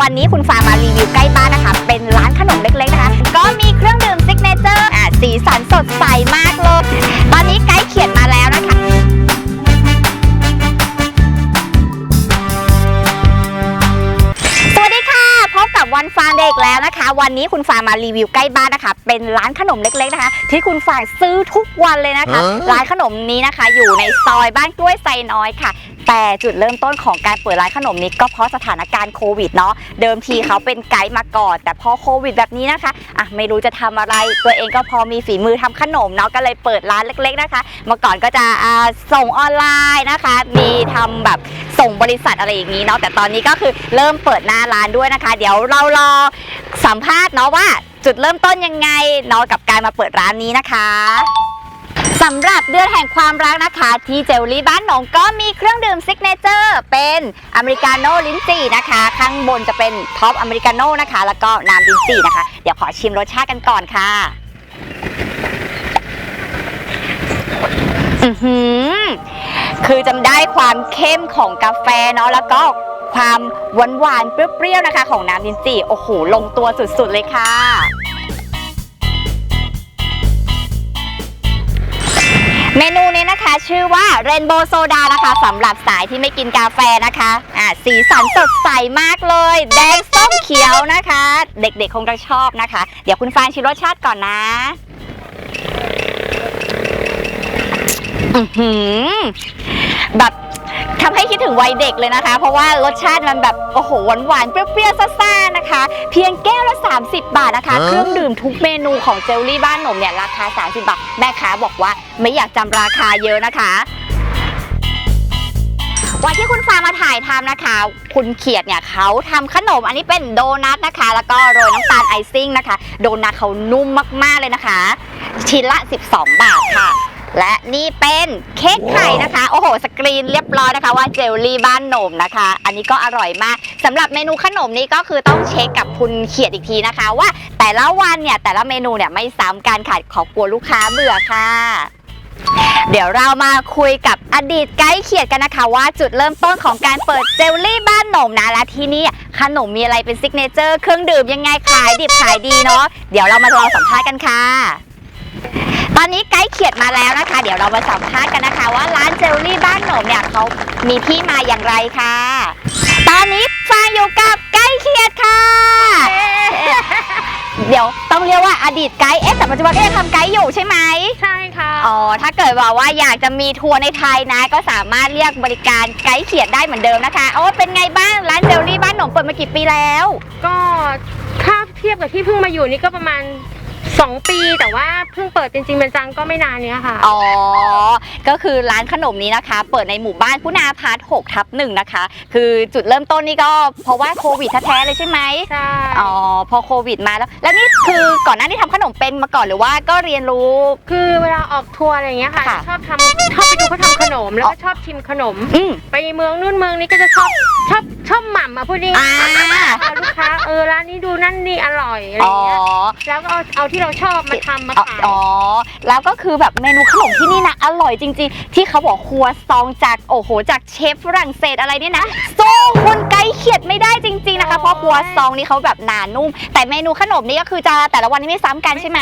วันนี้คุณฟางมารีวิวใกล้บ้านนะคะ เป็นร้านขนมเล็กๆนะคะ ก็มีเครื่องดื่มซิกเนเจอร์อะสีสันสดใสมากเลย ตอนนี้ไกด์เขียนมาแล้วนะคะสวัสดีค่ะพบกับวันฟางเด็กแล้วนะคะ วันนี้คุณฟางมารีวิวใกล้บ้านนะคะ เป็นร้านขนมเล็กๆนะคะ ที่คุณฟางซื้อทุกวันเลยนะคะฮะร้านขนมนี้นะคะ อยู่ในซอยบ้านกล้วยไซน้อยค่ะ แต่จุดเริ่มต้นของการเปิดร้านขนมนี้ก็เพราะสถานการณ์โควิดเนาะเดิมทีเขาเป็นไกด์มาก่อน แต่พอโควิดแบบนี้นะคะอะไม่รู้จะทำอะไร ตัวเองก็พอมีฝีมือทำขนมเนาะก็เลยเปิดร้านเล็ก ๆนะคะ เมื่อก่อนก็จะอ่าส่งออนไลน์นะคะ มีทำแบบส่งบริษัทอะไรอย่างนี้เนาะแต่ตอนนี้ก็คือเริ่มเปิดหน้าร้านด้วยนะคะ เดี๋ยวเรารอสัมภาษณ์เนาะว่าจุดเริ่มต้นยังไงเนาะกับการมาเปิดร้านนี้นะคะ สำหรับเดือนแห่งความรักนะคะ ที่เจลลี่บ้านหนองก็มีเครื่องดื่มซิกเนเจอร์เป็นอเมริกาโน่ลิ้นจี่นะคะ ข้างบนจะเป็นท็อปอเมริกาโน่นะคะ แล้วก็น้ำลิ้นจี่นะคะ เดี๋ยวขอชิมรสชาติกันก่อนค่ะ อือหือ คือจำได้ความเข้มของกาแฟเนาะแล้วก็ความหวานหวานๆเปรี้ยวๆนะคะ ของน้ำลิ้นจี่โอ้โหลงตัวสุดๆเลยค่ะ เมนูนี้นะคะชื่อว่าเรนโบว์โซดานะคะสำหรับสายที่ไม่กินกาแฟนะคะอ่าสีสันสดใสมากเลย แดงส้มเขียวนะคะ เด็กๆคงจะชอบนะคะ เดี๋ยวคุณฟางชิมรสชาติก่อนนะอื้อหือแบบ ทำให้คิดถึงวัยเด็กเลยนะคะ เพราะว่ารสชาติมันแบบโอ้โหหวานหวานๆเปรี้ยวๆซ่าๆนะคะ เพียงแก้วละ 30 บาทนะคะฮะเครื่องดื่มทุกเมนูของเจลลี่บ้านหนมเนี่ยราคา 30 บาท แม่ค้าบอกว่าไม่อยากจำราคาเยอะนะคะ วันที่คุณฟางมาถ่ายทำนะคะ คุณเขียดเนี่ยเขาทำขนมอันนี้เป็นโดนัทนะคะ แล้วก็โรยน้ำตาลไอซิ่งนะคะ โดนัทเขานุ่มมากๆเลยนะคะ ชิ้นละ 12 บาทค่ะ และนี่เป็นเค้กไข่นะคะ โอ้โห สกรีนเรียบร้อยนะคะ ว่าเจลลี่บ้านหนมนะคะ อันนี้ก็อร่อยมากสำหรับเมนูขนมนี้ก็คือต้องเช็คกับคุณเขียดอีกทีนะคะ ว่าแต่ละวันเนี่ยแต่ละเมนูเนี่ยไม่ซ้ำกันค่ะขอกลัวลูกค้าเบื่อค่ะ เดี๋ยวเรามาคุยกับอดีตไกด์เขียดกันนะคะ ว่าจุดเริ่มต้นของการเปิดเจลลี่บ้านหนมนะและที่นี่ขนมมีอะไรเป็นซิกเนเจอร์เครื่องดื่มยังไงขายดิบขายดีเนาะเดี๋ยวเรามาลองสัมภาษณ์กันค่ะ ตอนนี้ไกด์เขียดมาแล้วนะคะ เดี๋ยวเรามาสัมภาษณ์กันนะคะ ว่าร้านเจลลี่บ้านหนมเนี่ยเขามีที่มาอย่างไรค่ะ ตอนนี้ฟางอยู่กับไกด์เขียดค่ะ เดี๋ยวต้องเรียกว่าอดีตไกด์เอ๊ะแต่ปัจจุบันก็ยังทำไกด์อยู่ใช่ไหมใช่ค่ะอ๋อถ้าเกิดว่าว่าอยากจะมีทัวร์ในไทยนะ ก็สามารถเรียกบริการไกด์เขียนได้เหมือนเดิมนะคะโอ้เป็นไงบ้างร้านเจลลี่บ้านหนมเปิดมากี่ปีแล้ว ก็ถ้าเทียบกับที่เพิ่งมาอยู่นี่ก็ประมาณ 2ปีแต่ว่าเพิ่งเปิดจริงๆเป็นจังก็ไม่นานเนี้ยค่ะ อ๋อ ก็คือร้านขนมนี้นะคะ เปิดในหมู่บ้านพุนาพาร์ท6ทับหนึ่งนะคะ คือจุดเริ่มต้นนี่ก็เพราะว่าโควิดแท้ๆเลยใช่ไหมใช่อ๋อ พอโควิดมาแล้ว แล้วนี่คือก่อนหน้านี้ทำขนมเป็นมาก่อนหรือว่าก็เรียนรู้ คือเวลาออกทัวร์อะไรอย่างเงี้ยค่ะ ค่ะชอบทำชอบไปดูเขาทำขนมแล้วอ๋ก็อชอบชิมขนม อืม ไปเมืองนู่นเมืองนี้ก็จะชอบชอบ ชอบหม่ำอะพูดง่ายอ่าๆพาลูกค้าเออร้านนี้ดูนั่นนี่อร่อยอะไรอ๋อ เงี้ยแล้วก็เอาเอาที่เราชอบมาทำมาอ๋อขายอ๋อ แล้วก็คือแบบเมนูขนมที่นี่นะ อร่อยจริงๆ ที่เขาบอกครัวซองจากโอ้โห จากเชฟฝรั่งเศสอะไรเนี่ยนะสู้คนไกด์เขียดไม่ได้จริง ๆนะคะ เพราะครัวซองนี่เขาแบบหนานุ่ม แต่เมนูขนมนี่ก็คือจะแต่ละวันนี้ไม่ซ้ำกันใช่ไหม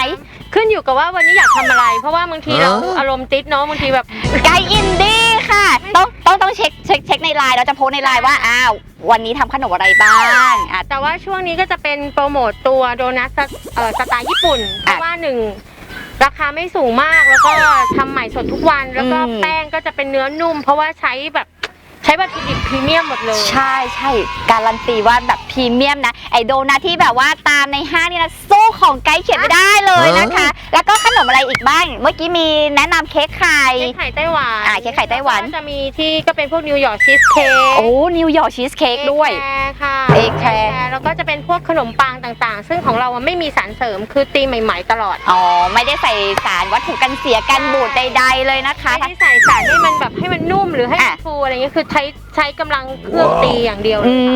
ขึ้นอยู่กับว่าวันนี้อยากทำอะไร เพราะว่าบางทีเราฮะอารมณ์ติดเนาะบางทีแบบ ไกด์อินดี้ค่ะ ต้องต้องต้องเช็คเช็คเช็คในไลน์เราจะโพสต์ในไลน์ว่าอ้าว วันนี้ทำขนมอะไรบ้างอะ แต่ว่าช่วงนี้ก็จะเป็นโปรโมตตัวโดนัทสไเอ่อสไตล์ญี่ปุ่นเพราะว่าหนึ่งราคาไม่สูงมากแล้วก็ทำใหม่สดทุกวันแล้วก็อืม แป้งก็จะเป็นเนื้อนุ่ม เพราะว่าใช้แบบใช้วัตถุดิบพรีเมียมหมดเลยใช่ใช่การันตีว่าแบบพรีเมียมนะ ไอโดนัทที่แบบว่าตามในห้างนี่นะสู้ของไกด์เขียนไม่ได้เลยนะคะแล้วก็ขนมอะไรอีกบ้าง เมื่อกี้มีแนะนำเค้กไข่ เค้กไข่ไต้หวันอ่าเค้กไข่ไต้หวัน แล้ก็จะมีที่ก็เป็นพวกนิวยอร์กชีสเค้กโอ้นิวยอร์กชีสเค้กด้วยเอแคร์ค่ะเอแคร์ แล้วก็จะเป็นพวกขนมปังต่างๆ ซึ่งของเราอะไม่มีสารเสริมคือตีใหม่ๆตลอดอ๋อ ไม่ได้ใส่สารวัตถุกันเสียกันบูดใด ๆ เลยนะคะ ไม่ได้ใส่สารให้มันแบบให้มันนุ่มหรือให้มันฟูอะไรเงี้ยคือใช้ใช้กำลังเครื่องตีอย่างเดียวเลอืยค่ะ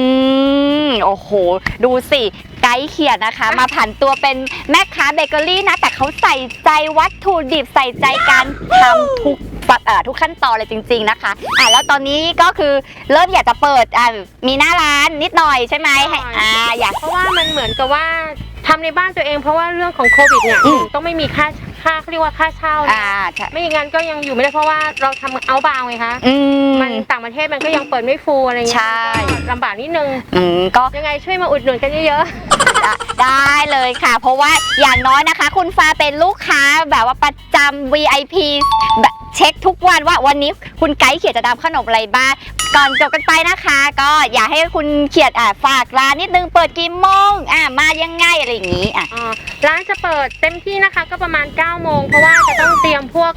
ม โอ้โห ดูสิไก ด์เขียนนะคะ มาผันตัวเป็นแม่ค้าเบเกอรี่นะ แต่เขาใส่ใจวัตถุดิบใส่ใจการทำทุกฟักเอ่อทุกขั้นตอนเลยจริง ๆนะคะอะแล้วตอนนี้ก็คือเริ่มอยากจะเปิดอะมีหน้าร้านนิดหน่อยใช่ไหมให้อ่าอยากเพราะว่ามันเหมือนกับว่าทำในบ้านตัวเองเพราะว่าเรื่องของโควิดเนี่ยอืมต้องไม่มีค่า ค่าเขาเรียกว่าค่าเช่านะอ่าใช่ ไม่อย่างนั้นก็ยังอยู่ไม่ได้เพราะว่าเราทำเอาบาวไงคะอืม มันต่างประเทศมันก็ยังเปิดไม่ฟูอะไรเงี้ยใช่มันก็ลำบากนิดนึงอืมก็ ยังไงช่วยมาอุดหนุนกันเยอะได้เลยค่ะ เพราะว่าอย่างน้อยนะคะ คุณฟ้าเป็นลูกค้าแบบว่าประจำ VIP แบบเช็คทุก วันว่าวันนี้คุณไกด์เขียนจะทำขนมอะไรบ้างก่อนจบกันไปนะคะ ก็อยากให้คุณเขียดอะฝากร้านนิดนึงเปิดกี่โมงอะมายังไงอะไรอย่างนี้อะ อ่าร้านจะเปิดเต็มที่นะคะก็ประมาณ9โมงเพราะว่าจะต้องเตรียมพวก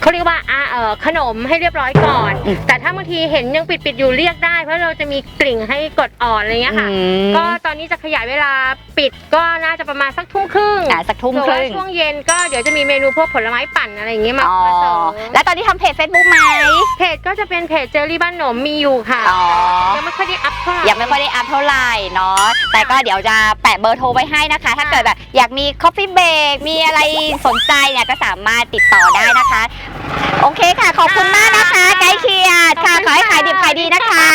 เขาเรียกว่าอ่าเอ่อขนมให้เรียบร้อยก่อนอืมแต่ถ้าบางทีเห็นยังปิดปิดๆอยู่เรียกได้ เพราะเราจะมีกลิ่งให้กดอ่อนอะไรเงี้ยค่ะ อืม ก็ตอนนี้จะขยายเวลาปิดก็น่าจะประมาณสักทุ่มครึ่งอะสักทุ่มส่วนคว่ารึ่งช่วงเย็นก็เดี๋ยวจะมีเมนูพวกผลไม้ปั่นอะไรอย่างเงี้ยมาอ๋อ มาเสิร์ฟแล้วตอนนี้ทำเพจ Facebook ไหม เพจก็จะเป็นเพจเจอรี่บ้านหนมมีอยู่ค่ะอ๋อ ยังไม่ค่อยได้อัพเท่าไหร่ ยังไม่ค่อยได้อัพเท่าไหร่เนาะ แต่ก็เดี๋ยวจะแปะเบอร์โทรไว้ให้นะคะ ถ้าเกิดแบบอยากมี Coffee Break มีอะไรสนใจเนี่ยก็สามารถติดต่อได้นะคะโอเคค่ะ ขอบคุณมากนะคะ ไกด์เคียร์ค่ะ ขอให้ขายดิบขายดีนะคะ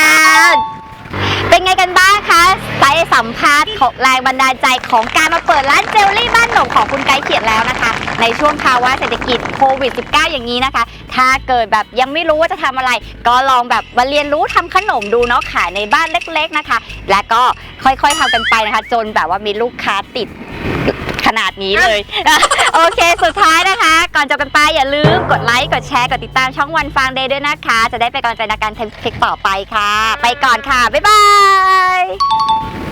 เป็นไงกันบ้างคะไปสัมภาษณ์ของแรงบันดาลใจของการมาเปิดร้านเจลลี่บ้านหนมของคุณไกด์เขียนแล้วนะคะ ในช่วงภาวะเศรษฐกิจโควิด -19 อย่างนี้นะคะ ถ้าเกิดแบบยังไม่รู้ว่าจะทำอะไร ก็ลองแบบมาเรียนรู้ทำขนมดูเนาะขายในบ้านเล็ก ๆนะคะ และก็ค่อยๆทำกันไปนะคะ จนแบบว่ามีลูกค้าติด ขนาดนี้เลยโอเค สุดท้ายนะคะ ก่อนจบกันไปอย่าลืมกดไลค์กดแชร์กดติดตามช่องวันฟังเดย์ด้วยนะคะ จะได้ไปกำลังใจในการทำคลิปต่อไปค่ะ ไปก่อนค่ะ บ๊ายบาย